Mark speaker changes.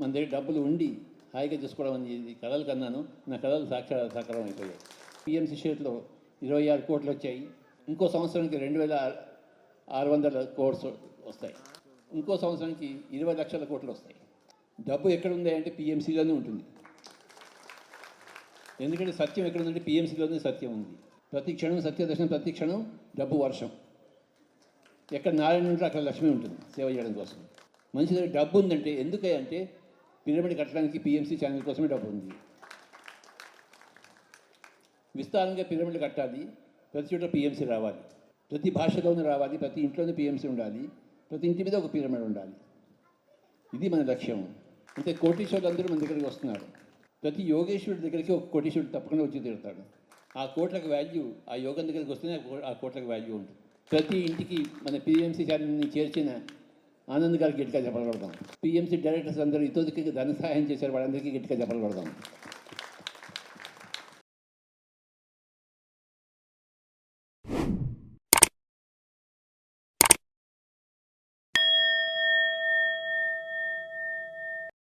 Speaker 1: మన దగ్గర డబ్బులు ఉండి హాయిగా చూసుకోవడం అనేది కళలు కన్నాను. నా కళలు సాక్షా సాకారం అయిపోయాయి పిఎంసీ షేర్లో ఇరవై ఆరు కోట్లు వచ్చాయి. ఇంకో సంవత్సరానికి రెండు వేల ఆరు వందల కోట్స్ వస్తాయి. ఇంకో సంవత్సరానికి ఇరవై లక్షల కోట్లు వస్తాయి. డబ్బు ఎక్కడ ఉంది అంటే పిఎంసీలోనే ఉంటుంది. ఎందుకంటే సత్యం ఎక్కడ ఉందంటే పిఎంసీలోనే సత్యం ఉంది. ప్రతి క్షణం సత్యదర్శనం ప్రతి క్షణం డబ్బు వర్షం. ఎక్కడ నారాయణ ఉంటే అక్కడ లక్ష్మి ఉంటుంది సేవ చేయడం కోసం. మనిషి దగ్గర డబ్బు ఉందంటే ఎందుకంటే అంటే పిరమిడ్ కట్టడానికి పిఎంసీ ఛానల్ కోసమే డబ్బు ఉంది. విస్తారంగా పిరమిడ్ కట్టాలి ప్రతి చోట పిఎంసీ రావాలి. ప్రతి భాషలోనూ రావాలి ప్రతి ఇంట్లోనూ పిఎంసీ ఉండాలి ప్రతి ఇంటి మీద ఒక పిరమిడ్ ఉండాలి. ఇది మన లక్ష్యం. అంటే కోటీశ్వరులు అందరూ మన దగ్గరికి వస్తున్నారు. ప్రతి యోగేశ్వరుడి దగ్గరికి ఒక కోటీశ్వరుడు తప్పకుండా వచ్చి తిడతాడు ఆ కోట్లకు వాల్యూ ఆ యోగం దగ్గరికి వస్తేనే ఆ ఆ కోట్లకు వాల్యూ ఉంటుంది. ప్రతి ఇంటికి మన పిఎంసీ ఛానల్ని చేర్చిన ఆనంద్ గారికి గట్టిగా చెప్పగలుగుతాం. పిఎంసీ డైరెక్టర్స్ అందరూ ఇతోదికి ధన సహాయం చేశారు వాళ్ళందరికీ గట్టిగా చెప్పగలుగుతాం.